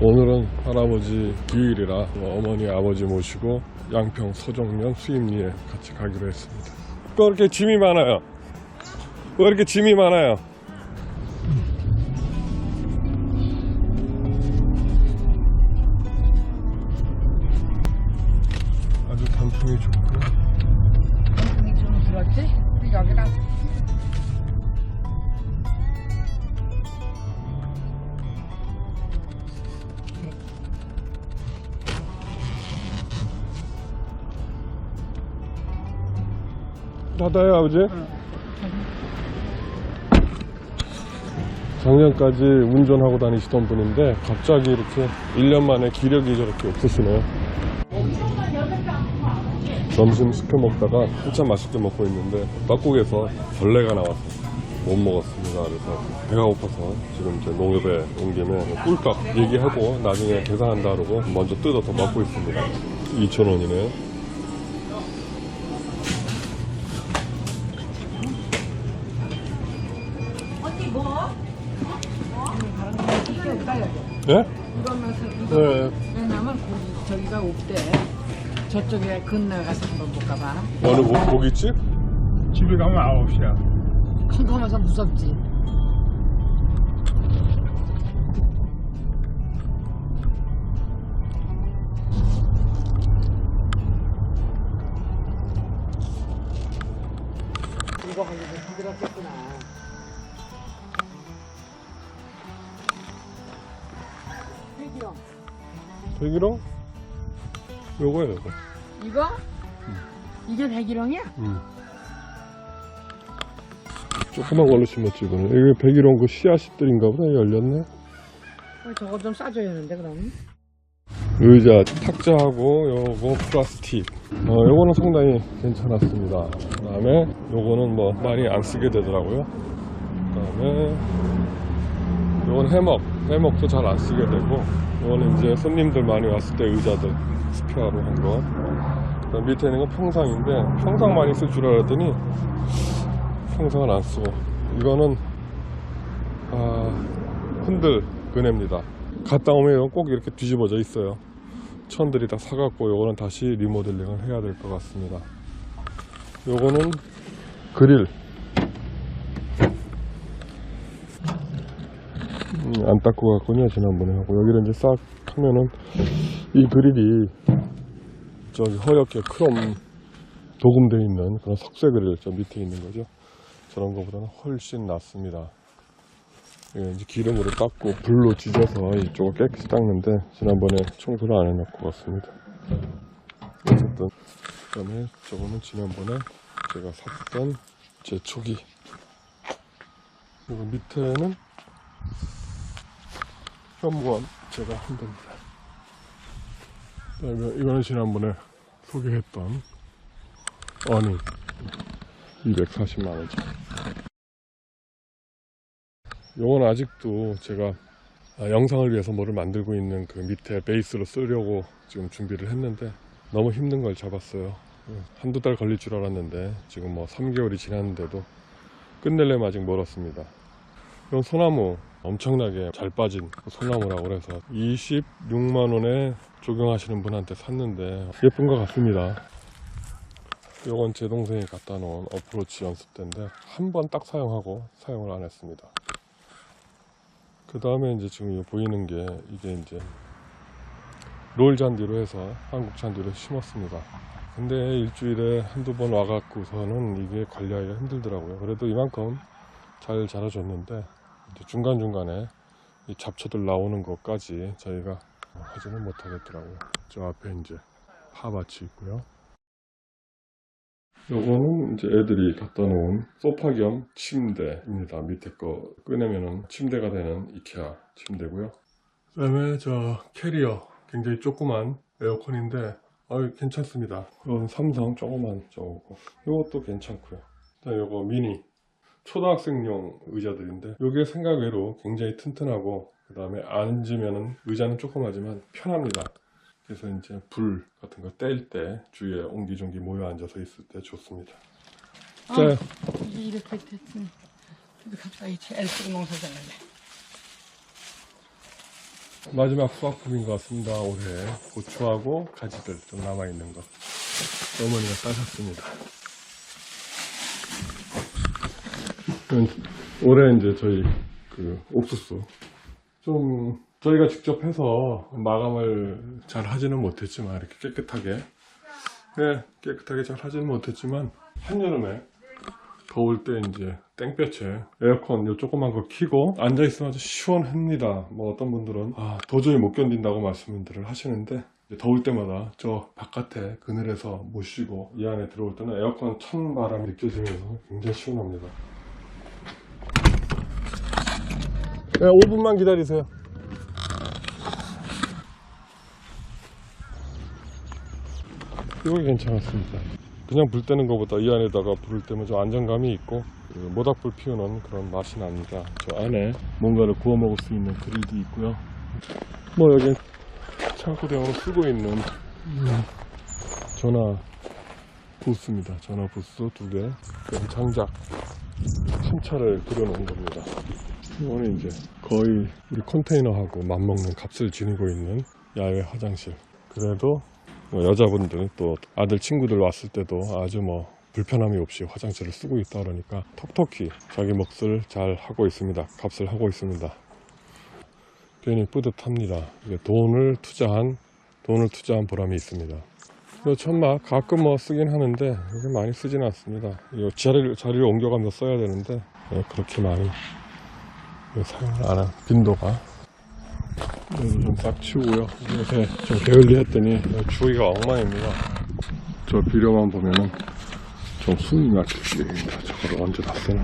오늘은 할아버지 기일이라 어머니 아버지 모시고 양평 서정면 수입리에 같이 가기로 했습니다. 왜 이렇게 짐이 많아요? 왜 이렇게 짐이 많아요? 아주 단풍이 좋고 닫아요 아버지? 작년까지 운전하고 다니시던 분인데 갑자기 이렇게 1년 만에 기력이 저렇게 없으시네요. 점심 시켜 먹다가 한참 맛있게 먹고 있는데 떡국에서 벌레가 나와서 못 먹었습니다. 그래서 배가 고파서 지금 이제 농협에 온 김에 꿀떡 얘기하고 나중에 계산한다 그러고 먼저 뜯어서 먹고 있습니다. 2,000원이네요 여기 예? 이러면서 이거 네. 왜냐면 고기 저기가 없대 저쪽에 건너가서 한번 볼까봐 어느 고, 고깃집? 집에 가면 9시야. 컴컴해서 무섭지 이거 가지고 부드럽겠구나 백일홍? 요거예요 요거. 이거? 이게 백일홍이야? 음. 조그만 걸로 심었지 이거는. 이게 백일홍 그 씨앗들인가 보다. 열렸네. 어, 저거 좀 싸줘야 하는데 그럼. 의자 탁자하고 요거 플라스틱. 어 요거는 상당히 괜찮았습니다. 그 다음에 요거는 뭐 많이 안 쓰게 되더라고요. 그 다음에 요건 해먹. 해먹도 잘 안 쓰게 되고 요거는 이제 손님들 많이 왔을 때 의자들 스페어로 한 거. 그다음 밑에 있는 건 평상인데 평상 많이 쓸 줄 알았더니 평상은 안 쓰고 이거는 아, 흔들 그네입니다. 갔다 오면 꼭 이렇게 뒤집어져 있어요. 천들이 다 사갖고 요거는 다시 리모델링을 해야 될 것 같습니다. 요거는 그릴 음, 안 닦고 갔군요 지난번에 하고. 여기를 이제 싹 하면은 이 그릴이 저기 허옇게 크롬 도금되어 있는 그런 석쇠 그릴 저 밑에 있는 거죠? 저런 거보다는 훨씬 낫습니다. 예, 이제 기름으로 닦고 불로 지져서 이쪽을 깨끗이 닦는데 지난번에 청소를 안 해놓고 갔습니다. 어쨌든 그 다음에 저거는 지난번에 제가 샀던 제 초기. 그리고 밑에는 현무암 제가 흔듭니다. 그다음에 이거는 지난번에 소개했던 어닝 240만 원짜리. 요건 아직도 제가 아, 영상을 위해서 뭐를 만들고 있는 그 밑에 베이스로 쓰려고 지금 준비를 했는데 너무 힘든 걸 잡았어요. 예, 한두 달 걸릴 줄 알았는데 지금 뭐 3개월이 지났는데도 끝내려면 아직 멀었습니다. 이건 소나무 엄청나게 잘 빠진 그 소나무라고 그래서 26만원에 조경하시는 분한테 샀는데 예쁜 것 같습니다. 요건 제 동생이 갖다 놓은 어프로치 연습대인데 한 번 딱 사용하고 사용을 안 했습니다. 그 다음에 이제 지금 이거 보이는 게 이게 이제 롤 잔디로 해서 한국 잔디로 심었습니다. 근데 일주일에 한두 번 와갖고서는 이게 관리하기가 힘들더라고요. 그래도 이만큼 잘 자라줬는데 중간중간에 이 잡초들 나오는 것까지 저희가 하지는 못하겠더라고요. 저 앞에 이제 파밭이 있고요. 요거는 이제 애들이 갖다 놓은 소파 겸 침대입니다. 밑에 거 꺼내면은 침대가 되는 이케아 침대고요. 그 다음에 저 캐리어 굉장히 조그만 에어컨인데 아유 괜찮습니다. 이건 삼성 조그만 저거고 이것도 괜찮고요. 그다음 요거 미니 초등학생용 의자들인데 요게 생각외로 굉장히 튼튼하고 그 다음에 앉으면은 의자는 조그마지만 편합니다. 그래서 이제 불 같은 거 뗄 때 주위에 옹기종기 모여 앉아서 있을 때 좋습니다. 아, 자, 이게 이렇게 됐으니 근데 갑자기 제일 큰 농사 잘라네 마지막 수확품인 것 같습니다. 올해 고추하고 가지들 좀 남아 있는 거 어머니가 따셨습니다. 올해 이제 저희 그 옥수수 좀 저희가 직접 해서 마감을 잘 하지는 못했지만 이렇게 깨끗하게 네, 깨끗하게 잘 하지는 못했지만 한여름에 더울 때 이제 땡볕에 에어컨 요 조그만 거 키고 앉아 있으면 아주 시원합니다. 뭐 어떤 분들은 아 도저히 못 견딘다고 말씀들을 하시는데 더울 때마다 저 바깥에 그늘에서 못 쉬고 이 안에 들어올 때는 에어컨 찬 바람이 느껴지면서 굉장히 시원합니다. 네, 5분만 기다리세요. 이거 괜찮았습니다. 그냥 불 때는 것보다 이 안에다가 불을 때면 좀 안정감이 있고 그 모닥불 피우는 그런 맛이 납니다. 저 안에 뭔가를 구워 먹을 수 있는 그릴도 있고요. 뭐 여기 창고 대용으로 쓰고 있는 음, 전화 부스입니다. 전화 부스 두 개, 그리고 장작 한 차를 들여놓은 겁니다. 이거는 이제 거의 우리 컨테이너하고 맞먹는 값을 지니고 있는 야외 화장실. 그래도 뭐 여자분들 또 아들 친구들 왔을 때도 아주 뭐 불편함이 없이 화장실을 쓰고 있다 그러니까 톡톡히 자기 몫을 잘 하고 있습니다. 값을 하고 있습니다. 괜히 뿌듯합니다. 돈을 투자한 돈을 투자한 보람이 있습니다. 이 천막 가끔 뭐 쓰긴 하는데 이게 많이 쓰지는 않습니다. 이 자리를 자리를 옮겨가면서 써야 되는데 예, 그렇게 많이 사용을 안 한 빈도가 이거 좀싹 치우고요. 요새 좀 게을리 했더니 주위가 엉망입니다. 저 비료만 보면은 좀 숨이 막힐 지경입니다. 저걸 언제 다 쓰나.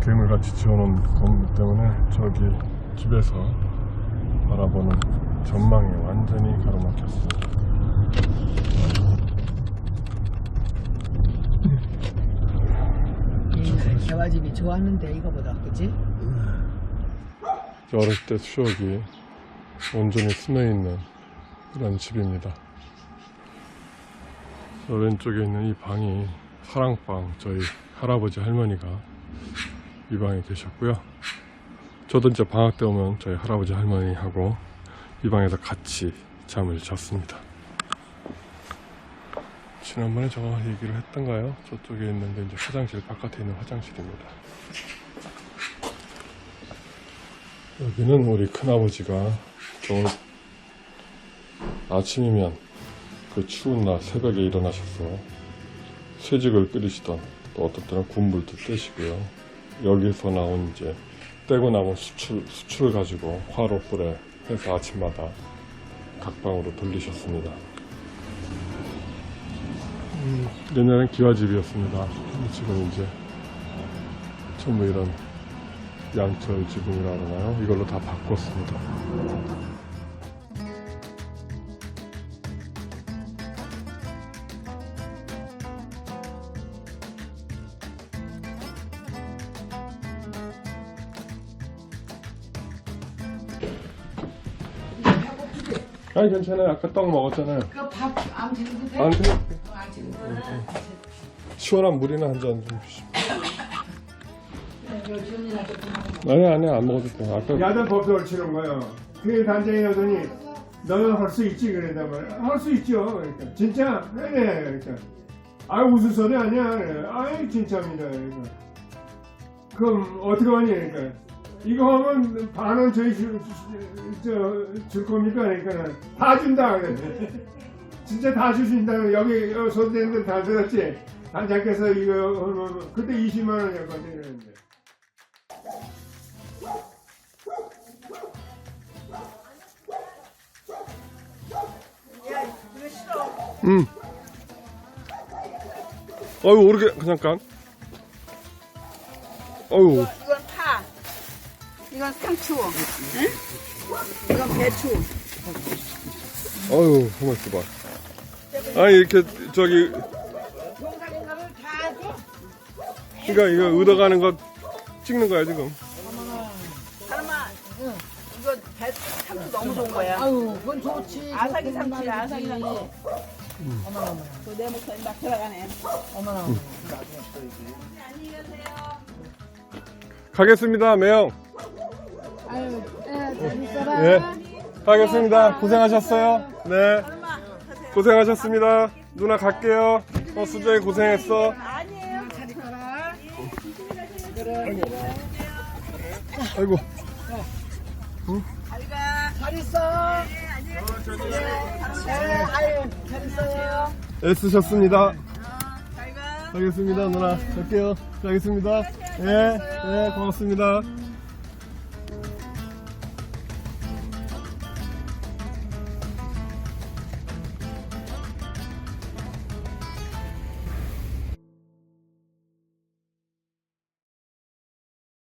괴물같이 지어놓은 건물 때문에 저기 집에서 바라보는 전망이 완전히 가로막혔습니 개화집이 좋았는데 이거보다 그지? 저 어렸을 때 추억이 온전히 스며있는 그런 집입니다. 저 왼쪽에 있는 이 방이 사랑방 저희 할아버지 할머니가 이 방에 계셨고요. 저도 이제 방학 때 오면 저희 할아버지 할머니하고 이 방에서 같이 잠을 잤습니다. 지난번에 저 얘기를 했던가요? 저쪽에 있는데 이제 화장실 바깥에 있는 화장실입니다. 여기는 우리 큰아버지가 오늘 아침이면 그 추운 날 새벽에 일어나셔서 쇠직을 끓이시던 또 어떤 때는 군불도 떼시고요. 여기서 나온 이제 떼고 남은 수출, 수출을 가지고 화로불에 해서 아침마다 각 방으로 돌리셨습니다. 음, 옛날엔 기와집이었습니다. 지금 이제 전부 이런 양철 지붕이라 그러나요? 이걸로 다 바꿨습니다. 아니 괜찮아요. 아까 떡 먹었잖아요. 그밥안 드셔도 돼? 안 그래? 안 드셔도 돼? 시원한 물이나 한 잔 좀 주시오. 좀 아니 아니 안 먹어도 돼. 아까 야단 법석을 치는 거예요. 그 단장이 오더니 너는 할 수 있지 그랬단 말이야. 할 수 있죠. 그러니까 진짜 네네 그러니까 아 무슨 소리 아니야. 그래. 아이 진짜입니다. 그러니까 그럼 어떻게 하니 그러니까 이거 하면 반은 저희 줄, 저, 줄 겁니까? 그러니까 다 준다 그래. 진짜 다 주신다. 여기 어, 손대는데 다 들었지. 단장께서 이거 얼마 그때 20만 원이었거든요. 그랬는데. 음. 어유 오르게 그냥 깐. 어유 이건 파, 이건 상추, 응? 이건 배추. 어유 가만 있어봐. 아니 이렇게 저기 그러니까 이거 얻어가는 거 찍는 거야 지금. 사람아, 이거 배, 상추 너무 좋은 거야. 아유 그건 좋지 아삭이 말이지. 아삭이 상추. 내 목소리 막 들어가네. 가겠습니다, 매형. 아유, 예, 잘 있어라. 예. 가겠습니다. 고생하셨어요. 네. 고생하셨습니다. 누나 갈게요. 어, 수정이 고생했어. 아이고. 잘 가. 잘 있어. 예, 아유, 잘 있어요. 애쓰셨습니다. 가겠습니다, 누나. 갈게요. 가겠습니다. 예, 예, 고맙습니다.